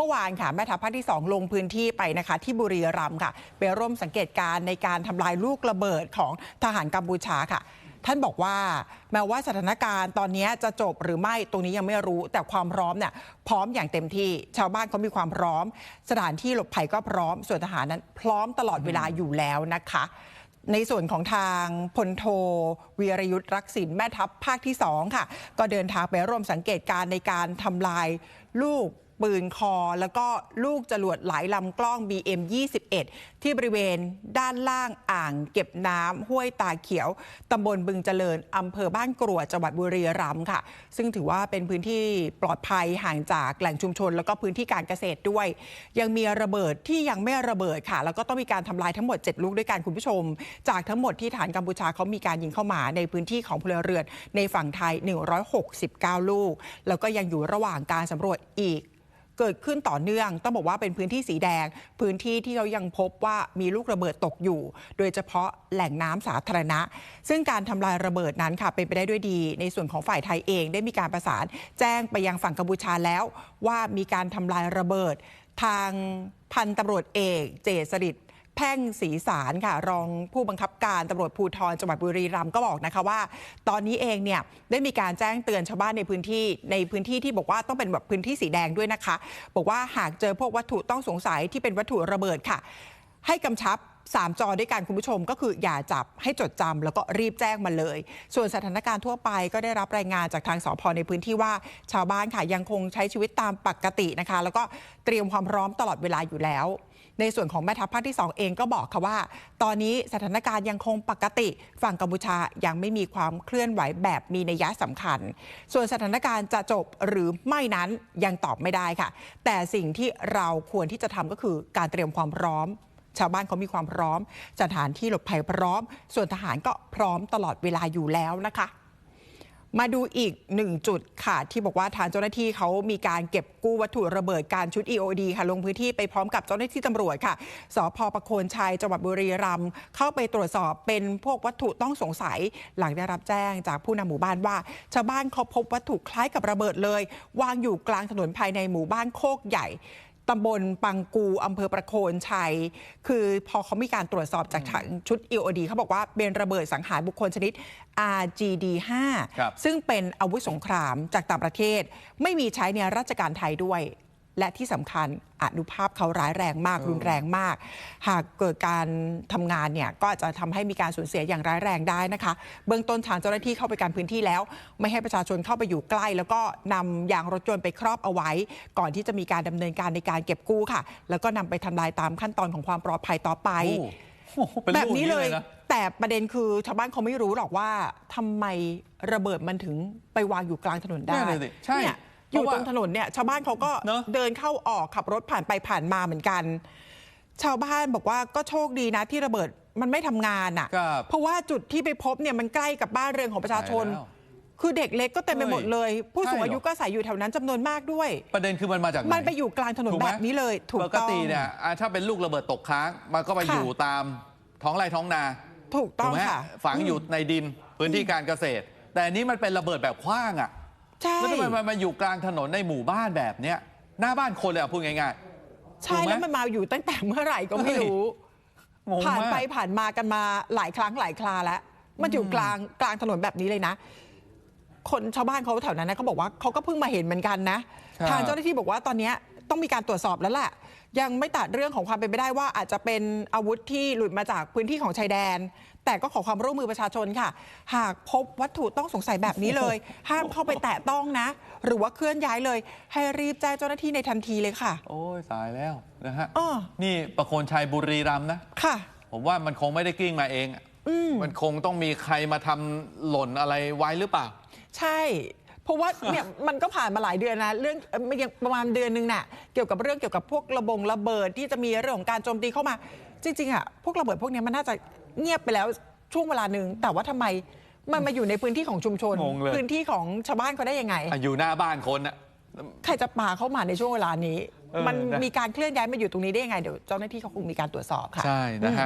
มื่อวานค่ะแม่ทัพภาคที่ 2 ลงพื้นที่ไปนะคะ ที่บุรีรัมย์ค่ะ ไปร่วมสังเกตการณ์ในการทำลายลูกระเบิดของทหารกัมพูชาค่ะท่านบอกว่าแม้ว่าสถานการณ์ตอนนี้จะจบหรือไม่ตรงนี้ยังไม่รู้ แต่ความพร้อมเนี่ยพร้อมอย่างเต็มที่ ชาวบ้านเขามีความพร้อม สถานที่หลบภัยก็พร้อม ส่วนทหารนั้นพร้อมตลอดเวลาอยู่แล้วนะคะ ในส่วนของทางพลโทวีรยุทธ์รักษิณแม่ทัพภาคที่2ค่ะ ก็เดินทางไปร่วมสังเกตการณ์ในการทำลายลูก ปืนคอ แล้วก็ลูกจรวดหลายลำกล้อง BM 21 ที่บริเวณด้านล่างอ่างเก็บน้ำห้วยตาเขียวตำบลบึงเจริญอำเภอบ้านกรวดจังหวัดบุรีรัมย์ค่ะ ซึ่งถือว่าเป็นพื้นที่ปลอดภัยห่างจากแหล่งชุมชน แล้วก็พื้นที่การเกษตรด้วย ยังมีระเบิดที่ยังไม่ระเบิดค่ะ แล้วก็ต้องมีการทำลายทั้งหมด 7 ลูกด้วยกันคุณผู้ชม จากทั้งหมดที่ฐานกัมพูชาเขามีการยิงเข้ามาในพื้นที่ของพลเรือนในฝั่งไทย 169 ลูก แล้วก็ยังอยู่ระหว่างการสำรวจอีก เกิดขึ้นต่อเนื่อง ต้องบอกว่าเป็นพื้นที่สีแดง พื้นที่ที่เรายังพบว่ามีลูกระเบิดตกอยู่ โดยเฉพาะแหล่งน้ำสาธารณะ ซึ่งการทำลายระเบิดนั้นค่ะเป็นไปได้ด้วยดี ในส่วนของฝ่ายไทยเองได้มีการประสาน แจ้งไปยังฝั่งกัมพูชาแล้ว ว่ามีการทำลายระเบิดทางพันตำรวจเอก เจษริต แพ่งศรีสารค่ะ รองผู้บังคับการตำรวจภูธรจังหวัดบุรีรัมย์ก็บอกนะคะว่า ตอนนี้เองเนี่ยได้มีการแจ้งเตือนชาวบ้านในพื้นที่ในพื้นที่ที่บอกว่าต้องเป็นแบบพื้นที่สีแดงด้วยนะคะ บอกว่าหากเจอพวกวัตถุต้องสงสัยที่เป็นวัตถุระเบิดค่ะ ให้กำชับ3จอด้วยกันคุณผู้ชมก็คืออย่าจับให้จดจำแล้วก็รีบแจ้งมาเลย ส่วนสถานการณ์ทั่วไปก็ได้รับรายงานจากทางสพในพื้นที่ว่าชาวบ้านค่ะยังคงใช้ชีวิตตามปกตินะคะ แล้วก็เตรียมความพร้อมตลอดเวลาอยู่แล้ว ในส่วนของแม่ทัพภาคที่ 2 เองก็บอกค่ะว่า ตอนนี้สถานการณ์ยังคงปกติ ฝั่งกัมพูชายังไม่มีความเคลื่อนไหวแบบมีนัยยะสำคัญ ส่วนสถานการณ์จะจบหรือไม่นั้นยังตอบไม่ได้ค่ะ แต่สิ่งที่เราควรที่จะทำก็คือการเตรียมความพร้อมชาวบ้านเขามีความพร้อม สถานที่หลบภัยพร้อม ส่วนทหารก็พร้อมตลอดเวลาอยู่แล้วนะคะ มาดูอีกหนึ่งจุดค่ะ ที่บอกว่าทางเจ้าหน้าที่เขามีการเก็บกู้วัตถุระเบิดการชุด EOD ค่ะ ลงพื้นที่ไปพร้อมกับเจ้าหน้าที่ตำรวจค่ะสพประโคนชัยจังหวัดบุรีรัมย์เข้าไปตรวจสอบเป็นพวกวัตถุต้องสงสัย หลังได้รับแจ้งจากผู้นำหมู่บ้านว่า ชาวบ้านเขาพบวัตถุคล้ายกับระเบิดเลย วางอยู่กลางถนนภายในหมู่บ้านโคกใหญ่ ตำบลปังกูอำเภอประโคนชัย คือพอเขามีการตรวจสอบจากทางชุด EOD เขาบอกว่าเป็นระเบิดสังหารบุคคลชนิด RGD5 ครับซึ่งเป็นอาวุธสงครามจากต่างประเทศ ไม่มีใช้ในราชการไทยด้วย และที่สำคัญอนุภาพเขาร้ายแรงมากเออรุนแรงมาก หากเกิดการทำงานเนี่ยก็อาจจะทำให้มีการสูญเสียอย่างร้ายแรงได้นะคะ เบื้องต้นทางเจ้าหน้าที่เข้าไปการพื้นที่แล้ว ไม่ให้ประชาชนเข้าไปอยู่ใกล้ แล้วก็นำยางรถยนต์ไปครอบเอาไว้ ก่อนที่จะมีการดำเนินการในการเก็บกู้ค่ะ แล้วก็นำไปทำลายตามขั้นตอนของความปลอดภัยต่อไปโอ้โหเป็นแบลูบกนี้เลยนะแต่ประเด็นคือชาวบ้านเขาไม่รู้หรอกว่าทำไมระเบิดมันถึงไปวางอยู่กลางถนนได้นั่นน่ะสิใช่เนี่ย อเพยู่ราะว่าตรงถนนเนี่ยชาวบ้านเขาก็เนอะ เดินเข้าออกขับรถผ่านไปผ่านมาเหมือนกัน ชาวบ้านบอกว่าก็โชคดีนะที่ระเบิดมันไม่ทำงานอะ ครับเพราะว่าจุดที่ไปพบเนี่ยมันใกล้กับบ้านเรือนของประชาชนใช่แล้ว คือเด็กเล็กก็เต็มไปหมดเลย ผู้สูงใช่เหรออายุก็อาศัยอยู่แถวนั้นจำนวนมากด้วย ประเด็นคือมันมาจากหมันไปอยู่กลางถนนถูกไหมแบบนี้เลยถูกปกต้อง ติเนี่ยอะถ้าเป็นลูกระเบิดตกค้าง มันก็ไปค่ะ อยู่ตามท้องไร่ท้องนาถูกต้ถูองกไหมค่ะ ฝังอยู่ในดินพื้นที่การเกษตร แต่อันนี้มันเป็นระเบิดแบบขว้างอะ ใช่แล้วทำไมมันมาอยู่กลางถนนในหมู่บ้านแบบเนี้ยหน้าบ้านคนเลยอะพูดง่ายใช่ถูกไหม แล้วมันมาอยู่ตั้งแต่เมื่อไหร่ก็ไม่รู้ๆงงผ่านมากไปผ่านมากันมาหลายครั้งหลายคราแล้ว มันอยู่กลางกลางถนนแบบนี้เลยนะ คนชาวบ้านเขาแถวนั้นนะเขาบอกว่าเขาก็เพิ่งมาเห็นเหมือนกันนะ ครับ ทางเจ้าหน้าที่บอกว่าตอนเนี้ย ต้องมีการตรวจสอบแล้วแหละยังไม่ตัดเรื่องของความเป็นไปได้ว่าอาจจะเป็นอาวุธที่หลุดมาจากพื้นที่ของชายแดน แต่ก็ขอความร่วมมือประชาชนค่ะ หากพบวัตถุต้องสงสัยแบบนี้เลย ห้ามเข้าไปแตะต้องนะ หรือว่าเคลื่อนย้ายเลย ให้รีบแจ้งเจ้าหน้าที่ในทันทีเลยค่ะ โอ้ยตายแล้วนะฮะอ้อนี่ประโคนชัยบุรีรัมย์นะ ค่ะ ผมว่ามันคงไม่ได้กลิ้งมาเองอะมันคงต้องมีใครมาทำหล่นอะไรไว้หรือเปล่า ใช่เพ ราะว่าเนี่ยมันก็ผ่านมาหลายเดือนนะเรื่องเอ่อมันยังประมาณเดือนหนึงน่ะเกี่ยวกับเรื่องเกี่ยวกับพวกระบงระเบิดที่จะมีเรื่องของการโจมตีเข้ามา จริงๆอะพวกระเบิดพวกเนี้ยมันน่าจะเงียบไปแล้วช่วงเวลาหนึ่งแต่ว่าทำไมมันมาอยู่ในพื้นที่ของชุมชน งงเลย พื้นที่ของชาวบ้านเขาได้ยังไง อะอยู่หน้าบ้านคนอะ ใครจะปาเข้ามาในช่วงเวลานี้ เออมันนะ มีการเคลื่อนย้ายมาอยู่ตรงนี้ได้ยังไง เดี๋ยวเจ้าหน้าที่เขาคงมีการตรวจสอบค่ะ ใช่นะฮะ